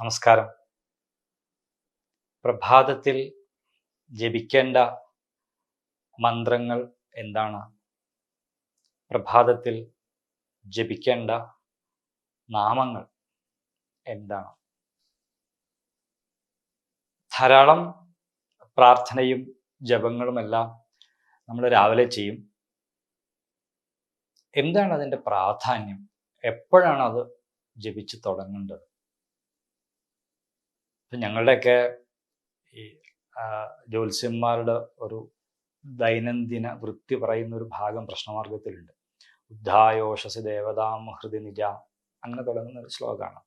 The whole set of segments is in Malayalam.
നമസ്കാരം. പ്രഭാതത്തിൽ ജപിക്കേണ്ട മന്ത്രങ്ങൾ എന്താണ്? പ്രഭാതത്തിൽ ജപിക്കേണ്ട നാമങ്ങൾ എന്താണ്? ധാരാളം പ്രാർത്ഥനയും ജപങ്ങളുമെല്ലാം നമ്മൾ രാവിലെ ചെയ്യും. എന്താണ് അതിന്റെ പ്രാധാന്യം? എപ്പോഴാണ് അത് ജപിച്ച് തുടങ്ങേണ്ടത്? ഇപ്പം ഞങ്ങളുടെയൊക്കെ ഈ ജ്യോത്സ്യന്മാരുടെ ഒരു ദൈനംദിന വൃത്തി പറയുന്ന ഒരു ഭാഗം പ്രശ്നമാർഗത്തിലുണ്ട്. ഉദ്ധായോഷസ് ദേവതാം ഹൃദി നിജ അങ്ങനെ തുടങ്ങുന്ന ഒരു ശ്ലോകമാണ്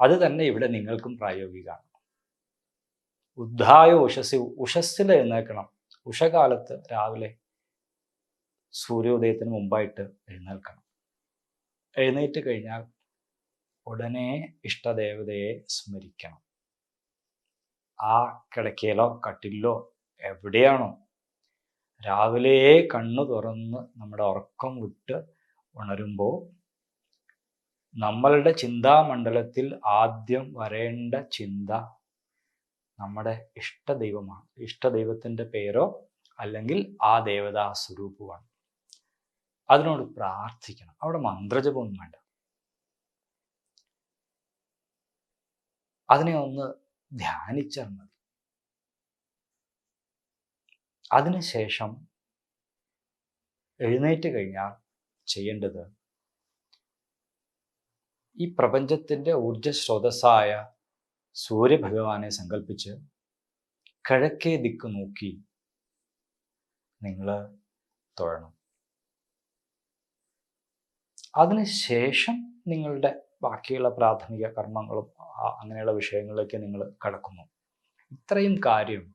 അത് തന്നെ ഇവിടെ നിങ്ങൾക്കും പ്രായോഗികമാണ് ഉദ്ധായ ഉഷസ് ഉഷസ്സിൽ എഴുന്നേൽക്കണം. ഉഷകാലത്ത് രാവിലെ സൂര്യോദയത്തിന് മുമ്പായിട്ട് എഴുന്നേൽക്കണം. എഴുന്നേറ്റ് കഴിഞ്ഞാൽ ഉടനെ ഇഷ്ടദേവതയെ സ്മരിക്കണം. ആ കിടക്കയിലോ കട്ടിലോ എവിടെയാണോ രാവിലെ കണ്ണു തുറന്ന് നമ്മുടെ ഉറക്കം വിട്ട് ഉണരുമ്പോൾ നമ്മളുടെ ചിന്താമണ്ഡലത്തിൽ ആദ്യം വരേണ്ട ചിന്ത നമ്മുടെ ഇഷ്ടദൈവമാണ്. ഇഷ്ടദൈവത്തിന്റെ പേരോ അല്ലെങ്കിൽ ആ ദേവതാ സ്വരൂപമാണ് അതിനോട് പ്രാർത്ഥിക്കണം. അവിടെ മന്ത്രജപമൊന്നും വേണ്ട. അതിനെ ഒന്ന് ധ്യാനിച്ചാൽ മതി. അതിനുശേഷം എഴുന്നേറ്റ് കഴിഞ്ഞാൽ ചെയ്യേണ്ടത് ഈ പ്രപഞ്ചത്തിന്റെ ഊർജ സ്രോതസ്സായ സൂര്യഭഗവാനെ സങ്കല്പിച്ച് കിഴക്കേ ദിക്ക് നോക്കി നിങ്ങൾ തൊഴണം. അതിനുശേഷം നിങ്ങളുടെ ബാക്കിയുള്ള പ്രാഥമിക കർമ്മങ്ങളും അങ്ങനെയുള്ള വിഷയങ്ങളിലേക്ക് നിങ്ങൾ കടക്കുന്നു. ഇത്രയും കാര്യം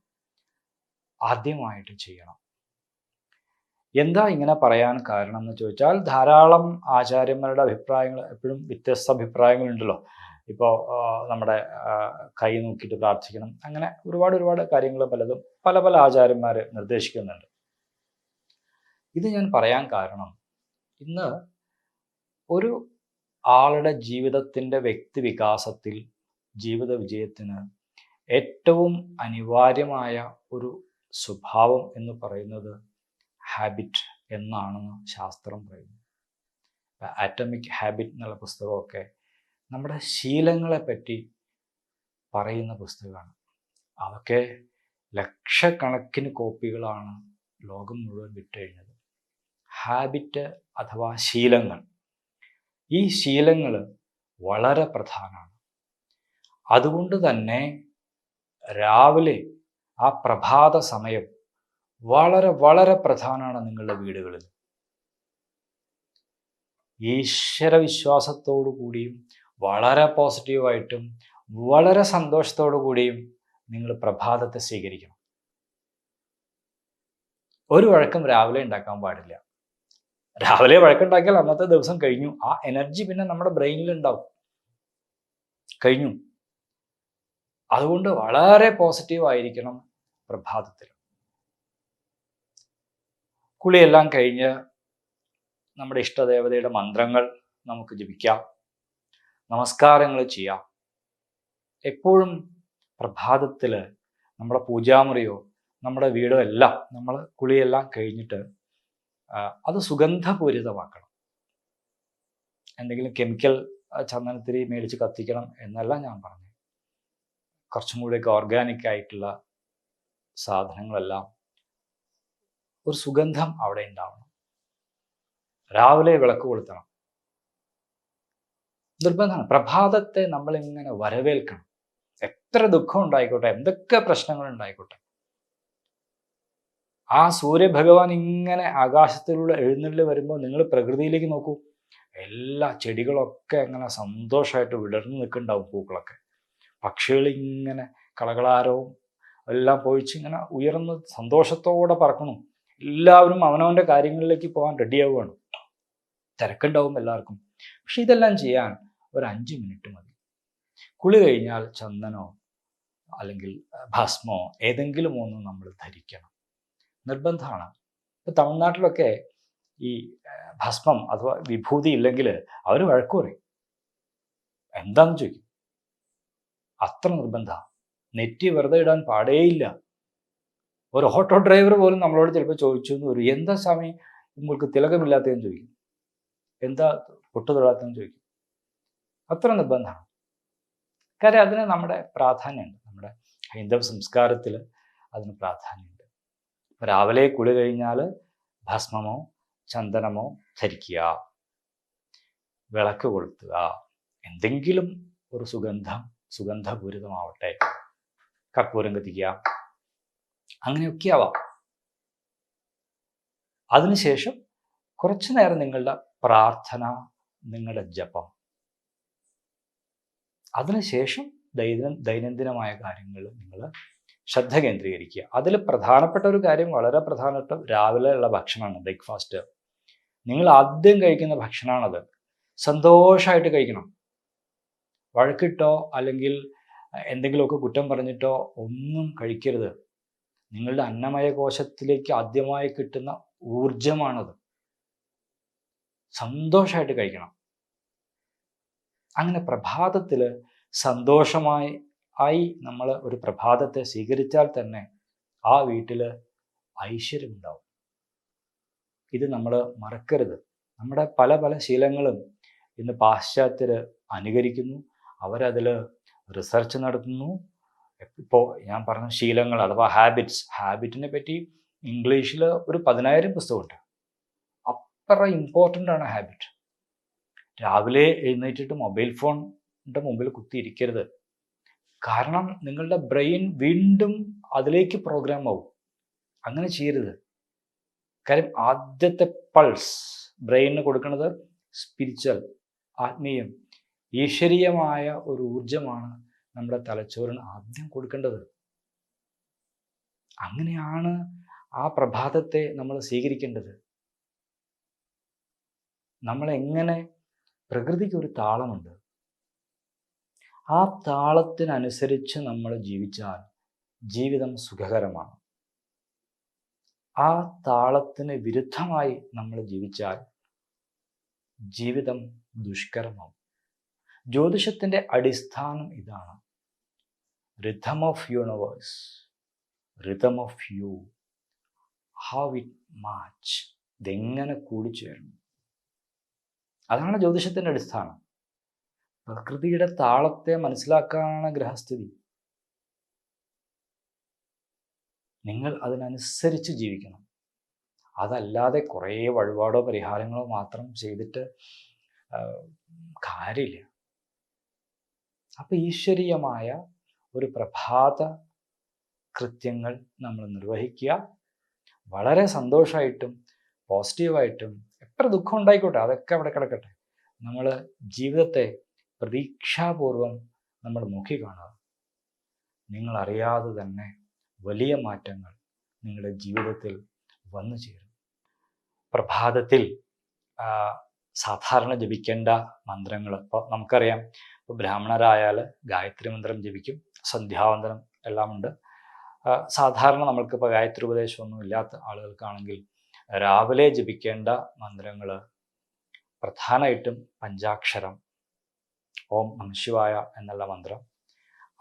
ആദ്യമായിട്ട് ചെയ്യണം. എന്താ ഇങ്ങനെ പറയാൻ കാരണം എന്ന് ചോദിച്ചാൽ ധാരാളം ആചാര്യന്മാരുടെ അഭിപ്രായങ്ങൾ എപ്പോഴും വ്യത്യസ്ത അഭിപ്രായങ്ങളുണ്ടല്ലോ. ഇപ്പോൾ നമ്മുടെ കൈ നോക്കിയിട്ട് പ്രാർത്ഥിക്കണം. അങ്ങനെ ഒരുപാട് ഒരുപാട് കാര്യങ്ങൾ പലതും പല പല ആചാര്യന്മാർ നിർദ്ദേശിക്കുന്നുണ്ട്. ഇത് ഞാൻ പറയാൻ കാരണം ഇന്ന് ഒരു ആളുടെ ജീവിതത്തിന്റെ വ്യക്തി വികാസത്തിൽ ജീവിത വിജയത്തിന് ഏറ്റവും അനിവാര്യമായ ഒരു സ്വഭാവം എന്ന് പറയുന്നത് ഹാബിറ്റ് എന്നാണെന്ന് ശാസ്ത്രം പറയുന്നു. ആറ്റമിക് ഹാബിറ്റ് എന്നുള്ള പുസ്തകമൊക്കെ നമ്മുടെ ശീലങ്ങളെ പറ്റി പറയുന്ന പുസ്തകമാണ്. അതൊക്കെ ലക്ഷക്കണക്കിന് കോപ്പികളാണ് ലോകം മുഴുവൻ വിറ്റഴിഞ്ഞത്. ഹാബിറ്റ് അഥവാ ശീലങ്ങൾ. ഈ ശീലങ്ങൾ വളരെ പ്രധാനമാണ് അതുകൊണ്ട് തന്നെ രാവിലെ ആ പ്രഭാത സമയം വളരെ വളരെ പ്രധാനമാണ് നിങ്ങളുടെ വീടുകളിൽ ഈശ്വര വിശ്വാസത്തോടു കൂടിയും വളരെ പോസിറ്റീവായിട്ടും വളരെ സന്തോഷത്തോടു കൂടിയും നിങ്ങൾ പ്രഭാതത്തെ സ്വീകരിക്കണം. ഒരു വഴക്കം രാവിലെ ഉണ്ടാക്കാൻ പാടില്ല. രാവിലെ വഴക്കുണ്ടാക്കിയാൽ അന്നത്തെ ദിവസം കഴിഞ്ഞു. ആ എനർജി പിന്നെ നമ്മുടെ ബ്രെയിനിൽ ഉണ്ടാവും. കഴിഞ്ഞു. അതുകൊണ്ട് വളരെ പോസിറ്റീവ് ആയിരിക്കണം പ്രഭാതത്തിൽ. കുളിയെല്ലാം കഴിഞ്ഞ് നമ്മുടെ ഇഷ്ടദേവതയുടെ മന്ത്രങ്ങൾ നമുക്ക് ജപിക്കാം. നമസ്കാരങ്ങൾ ചെയ്യാം. എപ്പോഴും പ്രഭാതത്തിൽ നമ്മുടെ പൂജാമുറിയോ നമ്മുടെ വീടോ എല്ലാം നമ്മൾ കുളിയെല്ലാം കഴിഞ്ഞിട്ട് അത് സുഗന്ധപൂരിതമാക്കണം. എന്തെങ്കിലും കെമിക്കൽ ചന്ദനത്തിരി മേടിച്ച് കത്തിക്കണം എന്നല്ല ഞാൻ പറഞ്ഞു കുറച്ചും കൂടെയൊക്കെ ഓർഗാനിക് ആയിട്ടുള്ള സാധനങ്ങളെല്ലാം ഒരു സുഗന്ധം അവിടെ ഉണ്ടാവണം. രാവിലെ വിളക്ക് കൊളുത്തണം. നിർബന്ധമാണ്. പ്രഭാതത്തെ നമ്മളിങ്ങനെ വരവേൽക്കണം. എത്ര ദുഃഖം ഉണ്ടായിക്കോട്ടെ എന്തൊക്കെ പ്രശ്നങ്ങൾ ഉണ്ടായിക്കോട്ടെ. ആ സൂര്യഭഗവാൻ ഇങ്ങനെ ആകാശത്തിലൂടെ എഴുന്നള്ളി വരുമ്പോൾ നിങ്ങൾ പ്രകൃതിയിലേക്ക് നോക്കൂ. എല്ലാ ചെടികളൊക്കെ അങ്ങനെ സന്തോഷമായിട്ട് വിടർന്നു നിൽക്കുന്നുണ്ടാവും പൂക്കളൊക്കെ. പക്ഷികൾ ഇങ്ങനെ കളകളാരവും എല്ലാം പോയിച്ച് ഇങ്ങനെ ഉയർന്ന് സന്തോഷത്തോടെ പറക്കണം എല്ലാവരും അവനവന്റെ കാര്യങ്ങളിലേക്ക് പോകാൻ റെഡിയാവുകയാണ് തിരക്കുണ്ടാവും എല്ലാവർക്കും. പക്ഷെ ഇതെല്ലാം ചെയ്യാൻ ഒരു അഞ്ച് മിനിറ്റ് മതി. കുളി കഴിഞ്ഞാൽ ചന്ദനോ അല്ലെങ്കിൽ ഭസ്മോ ഏതെങ്കിലും ഒന്ന് നമ്മൾ ധരിക്കണം. നിർബന്ധമാണ്. ഇപ്പൊ തമിഴ്നാട്ടിലൊക്കെ ഈ ഭസ്മം അഥവാ വിഭൂതി ഇല്ലെങ്കിൽ അവർ വഴക്കു പറയും. എന്താന്ന് ചോദിക്കും? അത്ര നിർബന്ധ. നെറ്റി വെറുതെ ഇടാൻ പാടേയില്ല. ഒരു ഓട്ടോ ഡ്രൈവർ പോലും നമ്മളോട് ചിലപ്പോൾ ചോദിച്ചു എന്ന് വരും. എന്താ സ്വാമി നിങ്ങൾക്ക് തിലകമില്ലാത്തതെന്ന് ചോദിക്കും. എന്താ പൊട്ടു തൊടാത്തതെന്ന് ചോദിക്കും? അത്ര നിർബന്ധമാണ്. കാര്യം അതിന് നമ്മുടെ പ്രാധാന്യമുണ്ട്. നമ്മുടെ ഹൈന്ദവ സംസ്കാരത്തിൽ അതിന് പ്രാധാന്യമുണ്ട്. രാവിലെ കുളി കഴിഞ്ഞാൽ ഭസ്മമോ ചന്ദനമോ ധരിക്കുക. വിളക്ക് കൊളുത്തുക. എന്തെങ്കിലും ഒരു സുഗന്ധം സുഗന്ധപൂരിതമാവട്ടെ. കർപ്പൂരം കത്തിക്കുക. അങ്ങനെയൊക്കെ ആവാം. അതിനുശേഷം കുറച്ചു നേരം നിങ്ങളുടെ പ്രാർത്ഥന നിങ്ങളുടെ ജപം. അതിനുശേഷം ദൈന ദൈനംദിനമായ കാര്യങ്ങൾ നിങ്ങൾ ശ്രദ്ധ കേന്ദ്രീകരിക്കുക. അതിൽ പ്രധാനപ്പെട്ട ഒരു കാര്യം വളരെ പ്രധാനപ്പെട്ട രാവിലെ ഉള്ള ഭക്ഷണമാണ് ബ്രേക്ക്ഫാസ്റ്റ്. നിങ്ങൾ ആദ്യം കഴിക്കുന്ന ഭക്ഷണമാണത്. സന്തോഷമായിട്ട് കഴിക്കണം. വഴക്കിട്ടോ അല്ലെങ്കിൽ എന്തെങ്കിലുമൊക്കെ കുറ്റം പറഞ്ഞിട്ടോ ഒന്നും കഴിക്കരുത്. നിങ്ങളുടെ അന്നമയ കോശത്തിലേക്ക് ആദ്യമായി കിട്ടുന്ന ഊർജമാണത് സന്തോഷമായിട്ട് കഴിക്കണം. അങ്ങനെ പ്രഭാതത്തിൽ സന്തോഷമായി ആയി നമ്മൾ ഒരു പ്രഭാതത്തെ സ്വീകരിച്ചാൽ തന്നെ ആ വീട്ടിൽ ഐശ്വര്യമുണ്ടാവും. ഇത് നമ്മൾ മറക്കരുത്. നമ്മുടെ പല പല ശീലങ്ങളും ഇന്ന് പാശ്ചാത്യർ അനുകരിക്കുന്നു. അവരതിൽ റിസർച്ച് നടത്തുന്നു. ഇപ്പോൾ ഞാൻ പറഞ്ഞ ശീലങ്ങൾ അഥവാ ഹാബിറ്റ്സ് ഹാബിറ്റിനെ പറ്റി ഇംഗ്ലീഷിൽ ഒരു പതിനായിരം പുസ്തകമുണ്ട്. അത്ര ഇമ്പോർട്ടന്റ് ആണ് ഹാബിറ്റ്. രാവിലെ എഴുന്നേറ്റിട്ട് മൊബൈൽ ഫോണിന്റെ മുമ്പിൽ കുത്തിയിരിക്കരുത്. കാരണം നിങ്ങളുടെ ബ്രെയിൻ വീണ്ടും അതിലേക്ക് പ്രോഗ്രാം ആവും. അങ്ങനെ ചെയ്യരുത്. കാര്യം ആദ്യത്തെ പൾസ് ബ്രെയിനിന് കൊടുക്കുന്നത് സ്പിരിച്വൽ ആത്മീയം ഈശ്വരീയമായ ഒരു ഊർജമാണ് നമ്മുടെ തലച്ചോറിന് ആദ്യം കൊടുക്കേണ്ടത്. അങ്ങനെയാണ് ആ പ്രഭാതത്തെ നമ്മൾ സ്വീകരിക്കേണ്ടത്. നമ്മൾ എങ്ങനെ പ്രകൃതിക്ക് ഒരു താളമുണ്ട് ആ താളത്തിനനുസരിച്ച് നമ്മൾ ജീവിച്ചാൽ ജീവിതം സുഖകരമാണ്. ആ താളത്തിന് വിരുദ്ധമായി നമ്മൾ ജീവിച്ചാൽ ജീവിതം ദുഷ്കരമാവും. ജ്യോതിഷത്തിന്റെ അടിസ്ഥാനം ഇതാണ്. Rhythm of universe rhythm of you how it match ഇതെങ്ങനെ കൂടിച്ചേരുന്നു. അതാണ് ജ്യോതിഷത്തിന്റെ അടിസ്ഥാനം. പ്രകൃതിയുടെ താളത്തെ മനസ്സിലാക്കാനാണ് ഗ്രഹസ്ഥിതി. നിങ്ങൾ അതിനനുസരിച്ച് ജീവിക്കണം. അതല്ലാതെ കുറേ വഴിപാടോ പരിഹാരങ്ങളോ മാത്രം ചെയ്തിട്ട് കാര്യമില്ല. അപ്പം ഈശ്വരീയമായ ഒരു പ്രഭാത കൃത്യങ്ങൾ നമ്മൾ നിർവഹിക്കുക. വളരെ സന്തോഷമായിട്ടും പോസിറ്റീവായിട്ടും എത്ര ദുഃഖം ഉണ്ടായിക്കോട്ടെ അതൊക്കെ അവിടെ കിടക്കട്ടെ. നമ്മൾ ജീവിതത്തെ പ്രതീക്ഷാപൂർവം നമ്മൾ നോക്കിക്കാണുക. നിങ്ങളറിയാതെ തന്നെ വലിയ മാറ്റങ്ങൾ നിങ്ങളുടെ ജീവിതത്തിൽ വന്നു ചേരും. പ്രഭാതത്തിൽ സാധാരണ ജപിക്കേണ്ട മന്ത്രങ്ങൾ ഇപ്പോൾ നമുക്കറിയാം. ഇപ്പോൾ ബ്രാഹ്മണരായാൽ ഗായത്രി മന്ത്രം ജപിക്കും സന്ധ്യാവന്തനം എല്ലാമുണ്ട് സാധാരണ നമ്മൾക്കിപ്പോൾ ഗായത്രി ഉപദേശമൊന്നും ഇല്ലാത്ത ആളുകൾക്കാണെങ്കിൽ രാവിലെ ജപിക്കേണ്ട മന്ത്രങ്ങൾ പ്രധാനമായിട്ടും പഞ്ചാക്ഷരം ഓം നമശിവായ എന്നുള്ള മന്ത്രം.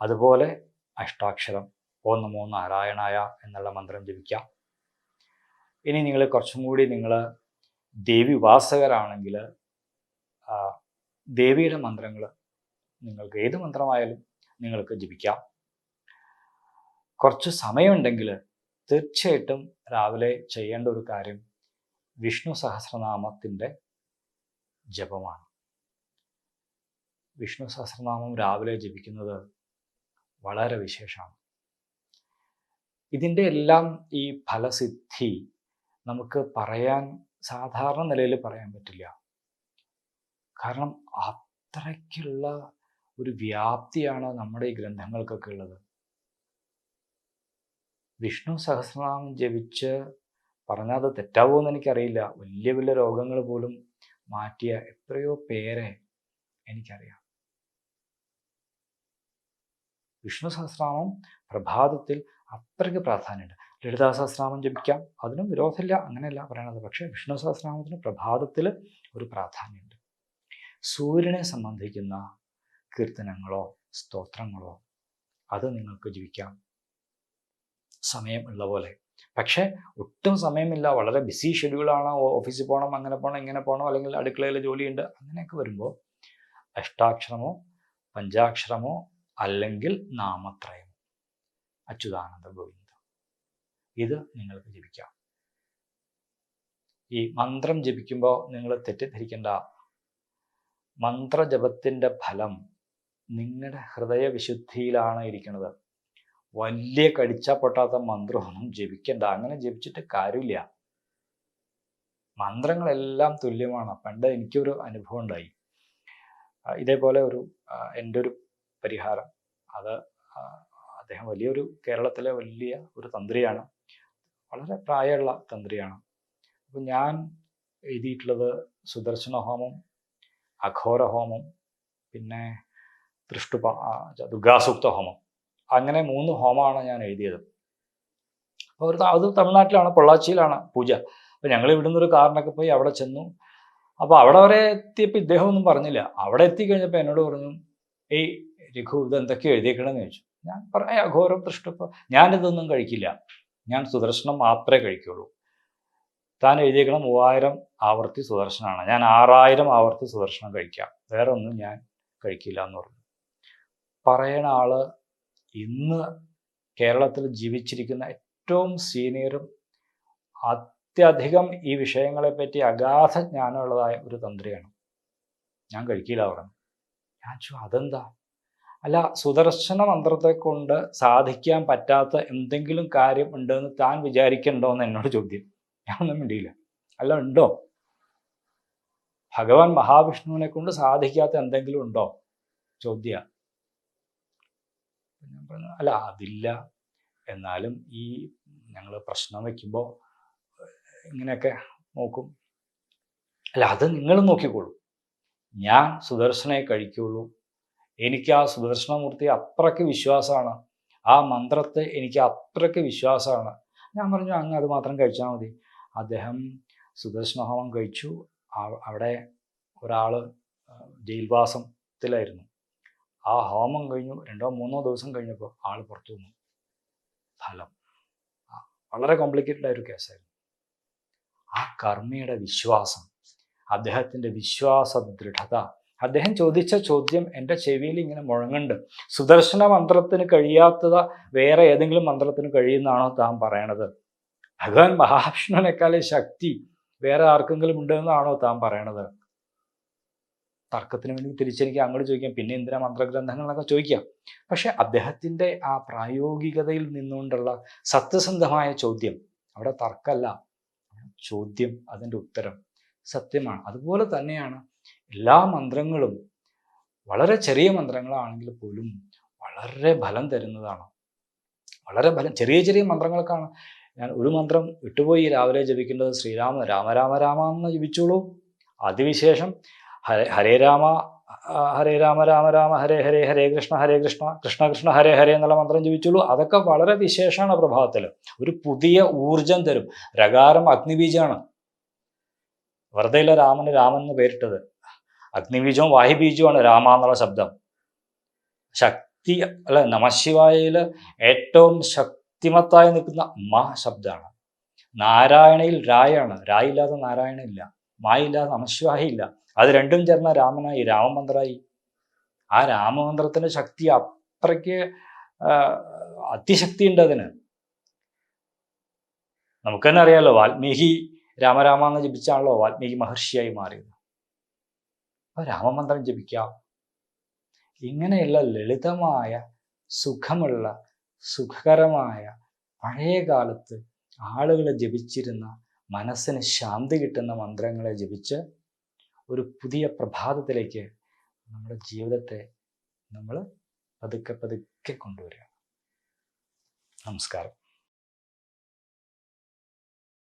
അതുപോലെ അഷ്ടാക്ഷരം ഓം നമോ നാരായണായ എന്നുള്ള മന്ത്രം ജപിക്കാം. ഇനി നിങ്ങൾ കുറച്ചും കൂടി നിങ്ങൾ ദേവി ഉപാസകരാണെങ്കിൽ ദേവിയുടെ മന്ത്രങ്ങൾ നിങ്ങൾക്ക് ഏത് മന്ത്രമായാലും നിങ്ങൾക്ക് ജപിക്കാം. കുറച്ച് സമയമുണ്ടെങ്കിൽ തീർച്ചയായിട്ടും രാവിലെ ചെയ്യേണ്ട ഒരു കാര്യം വിഷ്ണു സഹസ്രനാമത്തിന്റെ ജപമാണ്. വിഷ്ണു സഹസ്രനാമം രാവിലെ ജപിക്കുന്നത് വളരെ വിശേഷമാണ്. ഇതിന്റെ എല്ലാം ഈ ഫലസിദ്ധി നമുക്ക് പറയാൻ സാധാരണ നിലയിൽ പറയാൻ പറ്റില്ല. കാരണം അത്രയ്ക്കുള്ള ഒരു വ്യാപ്തിയാണ് നമ്മുടെ ഈ ഗ്രന്ഥങ്ങൾക്കൊക്കെ ഉള്ളത്. വിഷ്ണു സഹസ്രനാമം ജപിച്ച് പറഞ്ഞാൽ അത് തെറ്റാവുമെന്ന് എനിക്കറിയില്ല. വലിയ വലിയ രോഗങ്ങൾ പോലും മാറ്റിയ എത്രയോ പേരെ എനിക്കറിയാം. വിഷ്ണു സഹസ്രനാമം പ്രഭാതത്തിൽ അത്രയ്ക്ക് പ്രാധാന്യമുണ്ട്. ലളിതാ സഹസ്രനാമം ജപിക്കാം. അതിനും വിരോധമില്ല അങ്ങനെയല്ല പറയണത്. പക്ഷേ വിഷ്ണു സഹസ്രനാമത്തിന് പ്രഭാതത്തിൽ ഒരു പ്രാധാന്യമുണ്ട്. സൂര്യനെ സംബന്ധിക്കുന്ന കീർത്തനങ്ങളോ സ്തോത്രങ്ങളോ അത് നിങ്ങൾക്ക് ജീവിക്കാം. സമയം ഉള്ള പോലെ. പക്ഷേ ഒട്ടും സമയമില്ല. വളരെ ബിസി ഷെഡ്യൂളാണ്. ഓഫീസിൽ പോകണം അങ്ങനെ പോകണം ഇങ്ങനെ പോകണം അല്ലെങ്കിൽ അടുക്കളയിൽ ജോലിയുണ്ട്. അങ്ങനെയൊക്കെ വരുമ്പോൾ അഷ്ടാക്ഷരമോ പഞ്ചാക്ഷരമോ അല്ലെങ്കിൽ നാമത്രയം. അച്യുതാനന്ദ ഗോവിന്ദ. ഇത് നിങ്ങൾക്ക് ജപിക്കാം. ഈ മന്ത്രം ജപിക്കുമ്പോൾ നിങ്ങൾ തെറ്റിദ്ധരിക്കേണ്ട. മന്ത്രജപത്തിന്റെ ഫലം നിങ്ങളുടെ ഹൃദയവിശുദ്ധിയിലാണ് ഇരിക്കുന്നത്. വലിയ കടിച്ചാ പൊട്ടാത്ത മന്ത്രമൊന്നും ജപിക്കണ്ട. അങ്ങനെ ജപിച്ചിട്ട് കാര്യമില്ല. മന്ത്രങ്ങളെല്ലാം തുല്യമാണ്. പണ്ട് എനിക്കൊരു അനുഭവം ഉണ്ടായി. ഇതേപോലെ ഒരു എന്റെ ഒരു പരിഹാരം. അത് അദ്ദേഹം വലിയൊരു കേരളത്തിലെ വലിയ ഒരു തന്ത്രിയാണ്. വളരെ പ്രായമുള്ള തന്ത്രിയാണ്. അപ്പം ഞാൻ എഴുതിയിട്ടുള്ളത് സുദർശന ഹോമം അഘോര ഹോമം പിന്നെ തൃഷ്ടുപ ദുർഗാസൂക്ത ഹോമം. അങ്ങനെ മൂന്ന് ഹോമമാണ് ഞാൻ എഴുതിയത്. അപ്പോൾ ഒരു അത് തമിഴ്നാട്ടിലാണ് പൊള്ളാച്ചിയിലാണ് പൂജ. അപ്പോൾ ഞങ്ങൾ ഇവിടുന്ന് ഒരു കാറിനൊക്കെ പോയി അവിടെ ചെന്നു. അപ്പോൾ അവിടെ വരെ എത്തിയപ്പോൾ ഇദ്ദേഹം ഒന്നും പറഞ്ഞില്ല. അവിടെ എത്തിക്കഴിഞ്ഞപ്പോൾ എന്നോട് പറഞ്ഞു ഏയ് രഘു ഇത് എഴുതിയേക്കണമെന്ന് ചോദിച്ചു. ഞാൻ പറഞ്ഞ അഘോരം തൃഷ്ടപ്പ ഞാനിതൊന്നും കഴിക്കില്ല. ഞാൻ സുദർശനം മാത്രമേ കഴിക്കുള്ളൂ. താൻ എഴുതിയേക്കണം മൂവായിരം ആവർത്തി സുദർശനാണ്. ഞാൻ ആറായിരം ആവർത്തി സുദർശനം കഴിക്കാം. വേറെ ഒന്നും ഞാൻ കഴിക്കില്ല എന്ന് പറഞ്ഞു. പറയണ ആൾ ഇന്ന് കേരളത്തിൽ ജീവിച്ചിരിക്കുന്ന ഏറ്റവും സീനിയറും അത്യധികം ഈ വിഷയങ്ങളെ പറ്റി അഗാധ ജ്ഞാനമുള്ളതായ ഒരു തന്ത്രിയാണ്. ഞാൻ കഴിക്കില്ല പറഞ്ഞു ഞാൻ ചോ അതെന്താ? അല്ല സുദർശന മന്ത്രത്തെ കൊണ്ട് സാധിക്കാൻ പറ്റാത്ത എന്തെങ്കിലും കാര്യം ഉണ്ടെന്ന് താൻ വിചാരിക്കണ്ടോ എന്ന് എന്നോട് ചോദ്യം. ഞാനൊന്നും മിണ്ടിയില്ല. അല്ല ഉണ്ടോ? ഭഗവാൻ മഹാവിഷ്ണുവിനെ കൊണ്ട് സാധിക്കാത്ത എന്തെങ്കിലും ഉണ്ടോ? ചോദ്യ. ഞാൻ അല്ല അതില്ല. എന്നാലും ഈ ഞങ്ങൾ പ്രശ്നം വയ്ക്കുമ്പോൾ ഇങ്ങനെയൊക്കെ നോക്കും. അല്ല അത് നിങ്ങൾ നോക്കിക്കോളൂ. ഞാൻ സുദർശനെ കഴിക്കുള്ളൂ. എനിക്ക് ആ സുദർശനമൂർത്തി അത്രയ്ക്ക് വിശ്വാസമാണ്. ആ മന്ത്രത്തെ എനിക്ക് അത്രയ്ക്ക് വിശ്വാസമാണ്. ഞാൻ പറഞ്ഞു അങ്ങ് അത് മാത്രം കഴിച്ചാൽ മതി. അദ്ദേഹം സുദർശന ഹോമം കഴിച്ചു അവിടെ ഒരാൾ ജയിൽവാസത്തിലായിരുന്നു. ആ ഹോമം കഴിഞ്ഞു. രണ്ടോ മൂന്നോ ദിവസം കഴിഞ്ഞപ്പോൾ ആൾ പുറത്തു വന്നു. ഫലം. വളരെ കോംപ്ലിക്കേറ്റഡ് ആയ ഒരു കേസായിരുന്നു. ആ കർമ്മിയുടെ വിശ്വാസം അദ്ദേഹത്തിന്റെ വിശ്വാസ ദൃഢത അദ്ദേഹം ചോദിച്ച ചോദ്യം എന്റെ ചെവിയിൽ ഇങ്ങനെ മുഴങ്ങുന്നുണ്ട്. സുദർശന മന്ത്രത്തിന് കഴിയാത്തത് വേറെ ഏതെങ്കിലും മന്ത്രത്തിന് കഴിയുന്നതാണോ താൻ പറയണത്? ഭഗവാൻ മഹാവിഷ്ണുവിനേക്കാളെ ശക്തി വേറെ ആർക്കെങ്കിലും ഉണ്ടെന്നാണോ താൻ പറയണത്? തർക്കത്തിന് വേണ്ടി തിരിച്ചെനിക്ക് അങ്ങോട്ട് ചോദിക്കാം. പിന്നെ എന്തിനാ മന്ത്രഗ്രന്ഥങ്ങളൊക്കെ ചോദിക്കാം? പക്ഷെ അദ്ദേഹത്തിന്റെ ആ പ്രായോഗികതയിൽ നിന്നുകൊണ്ടുള്ള സത്യസന്ധമായ ചോദ്യം അവിടെ തർക്കമല്ല. ചോദ്യം അതിന്റെ ഉത്തരം സത്യമാണ്. അതുപോലെ തന്നെയാണ് എല്ലാ മന്ത്രങ്ങളും വളരെ ചെറിയ മന്ത്രങ്ങളാണെങ്കിൽ പോലും വളരെ ഫലം തരുന്നതാണ്. വളരെ ഫലം ചെറിയ ചെറിയ മന്ത്രങ്ങൾക്കാണ്. ഞാൻ ഒരു മന്ത്രം വിട്ടുപോയി രാവിലെ ജപിക്കേണ്ടത് ശ്രീരാമ രാമ രാമ രാമ എന്ന് ജപിച്ചോളൂ. അതിവിശേഷം ഹരേ രാമ ഹരേ രാമ രാമ രാമ ഹരേ ഹരേ ഹരേ കൃഷ്ണ ഹരേ കൃഷ്ണ കൃഷ്ണ കൃഷ്ണ ഹരേ ഹരേ എന്നുള്ള മന്ത്രം ജപിച്ചോളൂ. അതൊക്കെ വളരെ വിശേഷമാണ് പ്രഭാതത്തിൽ ഒരു പുതിയ ഊർജം തരും. രകാരം അഗ്നിബീജമാണ് വെറുതെയില്ല രാമന് രാമൻ എന്ന് പേരിട്ടത്. അഗ്നിബീജവും വാഹിബീജവുമാണ് രാമ എന്നുള്ള ശബ്ദം. ശക്തി അല്ല നമശിവായയിൽ ഏറ്റവും ശക്തിമത്തായി നിൽക്കുന്ന മാ ശബ്ദമാണ്. നാരായണയിൽ രായാണ് രായില്ലാതെ നാരായണ ഇല്ല മായില്ലാതെ നമശിവായ ഇല്ല അത് രണ്ടും ചേർന്ന രാമനായി രാമമന്ത്രായി. ആ രാമമന്ത്രത്തിന്റെ ശക്തി അത്രയ്ക്ക് അതിശക്തി ഉണ്ട് അതിന്. നമുക്കെന്നെ അറിയാലോ വാൽമീകി രാമരാമ എന്ന് ജപിച്ചാണല്ലോ വാൽമീകി മഹർഷിയായി മാറിയത്. അപ്പൊ രാമമന്ത്രം ജപിക്കാം. ഇങ്ങനെയുള്ള ലളിതമായ സുഖമുള്ള സുഖകരമായ പഴയ കാലത്ത് ആളുകൾ ജപിച്ചിരുന്ന മനസ്സിന് ശാന്തി കിട്ടുന്ന മന്ത്രങ്ങളെ ജപിച്ച് ഒരു പുതിയ പ്രഭാതത്തിലേക്ക് നമ്മുടെ ജീവിതത്തെ നമ്മൾ പതുക്കെ പതുക്കെ കൊണ്ടുവരിക. നമസ്കാരം.